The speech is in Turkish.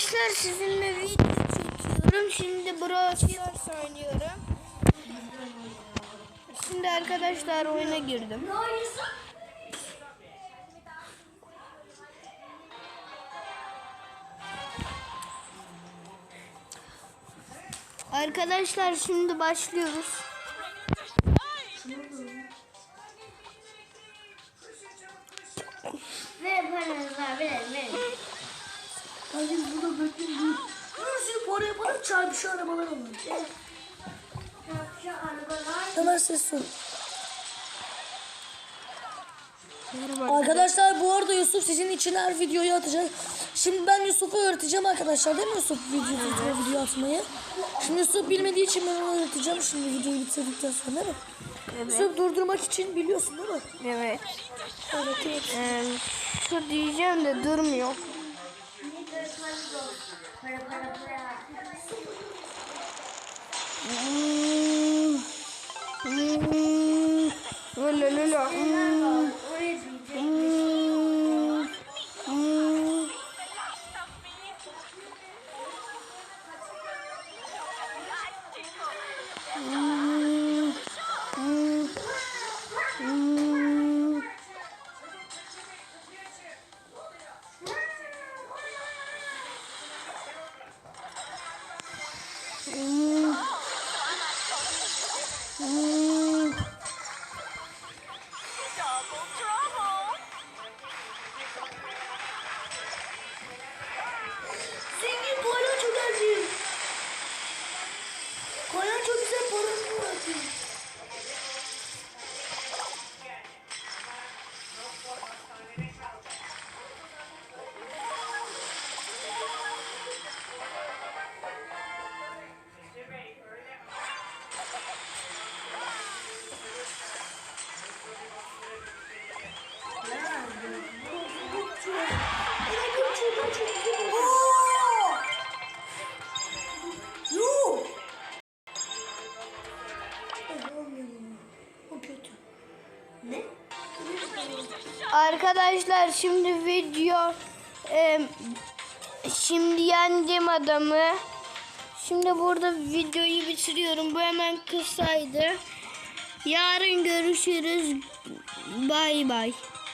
Arkadaşlar sizinle video çekiyorum. Şimdi Brawl oynuyorum. Şimdi arkadaşlar oyuna girdim. Arkadaşlar şimdi başlıyoruz. Ver paranızı ver ver. Hadi burada bekleyin. Bir sürü para yapalım çarpışı arabalar alalım. Şu arabalar. Hemen ses ol. Arkadaşlar bu arada Yusuf sizin için her videoyu atacak. Şimdi ben Yusuf'a öğreteceğim arkadaşlar değil mi Yusuf video, video, video atmayı? Şimdi Yusuf bilmediği için ben ona öğreteceğim şimdi videoyu bitirdikten sonra değil mi? Yusuf durdurmak için biliyorsun değil mi? Evet. Öğreteyim. Ee, şu diyeceğim de durmuyor. Para para para. Hmm. Hmm. Mm. Arkadaşlar şimdi video e, şimdi yendim adamı. Şimdi burada videoyu bitiriyorum. Bu hemen kısaydı. Yarın görüşürüz. Bay bay.